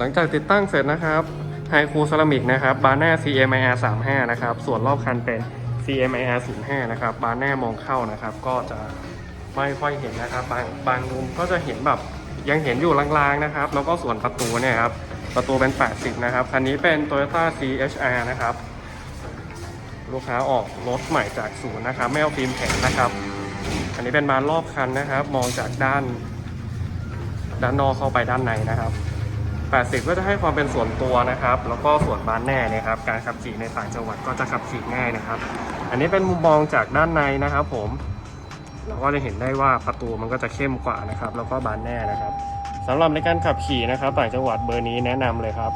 หลังจากติดตั้งเสร็จนะครับไฮคูเซรามิกนะครับบานแน่ CMIR 35นะครับ ส่วนรอบคันเป็น CMIR 05นะครับ บานแน่มองเข้านะครับ ก็จะไม่ค่อยเห็นนะครับ บางบางมุมก็จะเห็นแบบยังเห็นอยู่ลางๆนะครับ แล้วก็ส่วนประตูเนี่ยครับ ประตูเป็น 80 นะครับ คันนี้เป็น Toyota CHR นะครับ ลูกค้าออกรถใหม่จากศูนย์นะครับ ไม่เอาฟิล์มแข็งนะครับ อันนี้เป็นบานรอบคันนะครับ มองจากด้าน ด้านนอกเข้าไปด้านในนะครับ 80 ก็จะให้ความเป็นส่วนตัวนะครับ แล้วก็ส่วนบานแน่เนยครับ การขับขี่ในต่างจังหวัดก็จะขับขี่ง่ายนะครับ อันนี้เป็นมุมมองจากด้านในนะครับ ผม เราก็จะเห็นได้ว่าประตูมันก็จะเข้มกว่านะครับ แล้วก็บานแน่นะครับสำหรับในการขับขี่นะครับต่างจังหวัดเบอร์นี้แนะนำเลยครับ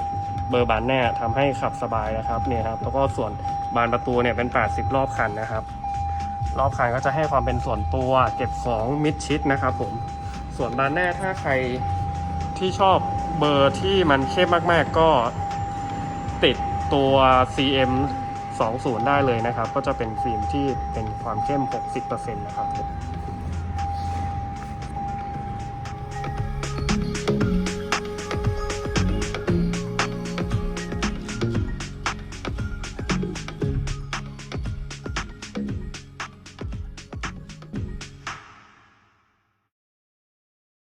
เบอร์บานแน่ทำให้ขับสบายนะครับเนี่ยครับ แล้วก็ส่วนบานประตูเนี่ยเป็น 80 รอบคันนะครับ รอบคันก็จะให้ความเป็นส่วนตัวเก็บของมิดชิดนะครับ ผม ส่วนบานแน่ถ้าใครที่ชอบ เบอร์ที่มันเข้มมากๆก็ติดตัว CM 20 ได้เลยนะครับ ก็จะเป็นฟิล์มที่เป็นความเข้ม 60%นะครับ